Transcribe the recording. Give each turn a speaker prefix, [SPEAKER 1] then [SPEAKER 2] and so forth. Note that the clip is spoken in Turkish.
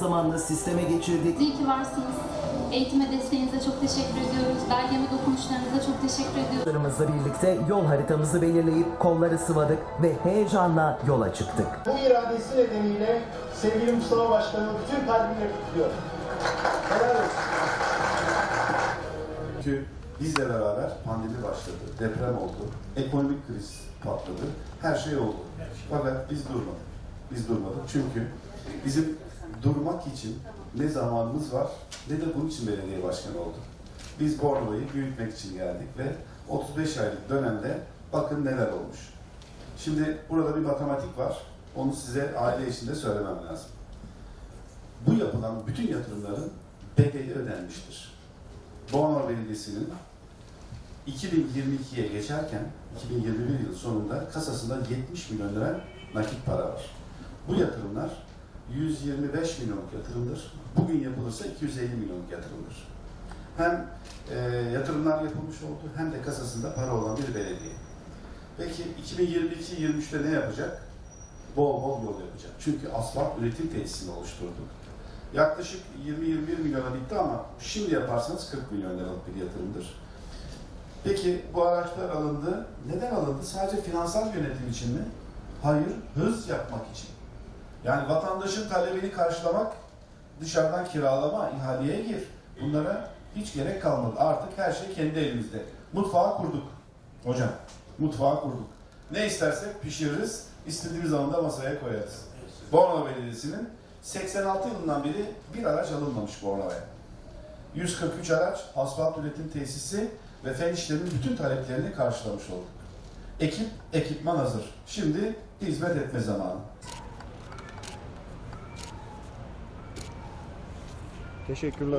[SPEAKER 1] zamanla sisteme geçirdik.
[SPEAKER 2] İyi ki varsınız. Eğitime desteğinize çok teşekkür ediyoruz. Belgeme dokunuşlarınıza çok teşekkür ediyoruz.
[SPEAKER 1] Birlikte yol haritamızı belirleyip kolları sıvadık ve heyecanla yola çıktık.
[SPEAKER 3] Bu iradesi nedeniyle sevgili Mustafa Başkan'ı bütün kalbimle kutluyorum.
[SPEAKER 4] Çünkü bizle beraber pandemi başladı, deprem oldu, ekonomik kriz patladı, her şey oldu. Fakat biz durmadık. Biz durmadık çünkü bizim durmak için ne zamanımız var ne de bunun için belediye başkanı olduk. Biz Bornova'yı büyütmek için geldik ve 35 aylık dönemde bakın neler olmuş. Şimdi burada bir matematik var. Onu size aile içinde söylemem lazım. Bu yapılan bütün yatırımların bedeli ödenmiştir. Bornova Belediyesi'nin 2022'ye geçerken 2021 yılı sonunda kasasında 70 milyon lira nakit para var. Bu yatırımlar 125 milyonluk yatırımdır. Bugün yapılırsa 250 milyonluk yatırımdır. Hem e, yatırımlar yapılmış oldu hem de kasasında para olan bir belediye. Peki 2022-23'te ne yapacak? Bol bol yol yapacak. Çünkü asfalt üretim tesisini oluşturduk. Yaklaşık 20-21 milyona bitti ama şimdi yaparsanız 40 milyon liralık bir yatırımdır. Peki bu araçlar alındı. Neden alındı? Sadece finansal yönetim için mi? Hayır, hız yapmak için. Yani vatandaşın talebini karşılamak, dışarıdan kiralama, ihaleye gir. Bunlara hiç gerek kalmadı. Artık her şey kendi elimizde. Mutfağı kurduk. Hocam, mutfağı kurduk. Ne istersek pişiririz, istediğimiz zaman da masaya koyarız. Bornova Belediyesi'nin 86 yılından beri bir araç alınmamış Bornova'ya. 143 araç, asfalt üretim tesisi ve fen işlerinin bütün taleplerini karşılamış olduk. Ekip, ekipman hazır. Şimdi hizmet etme zamanı.
[SPEAKER 5] Teşekkürler.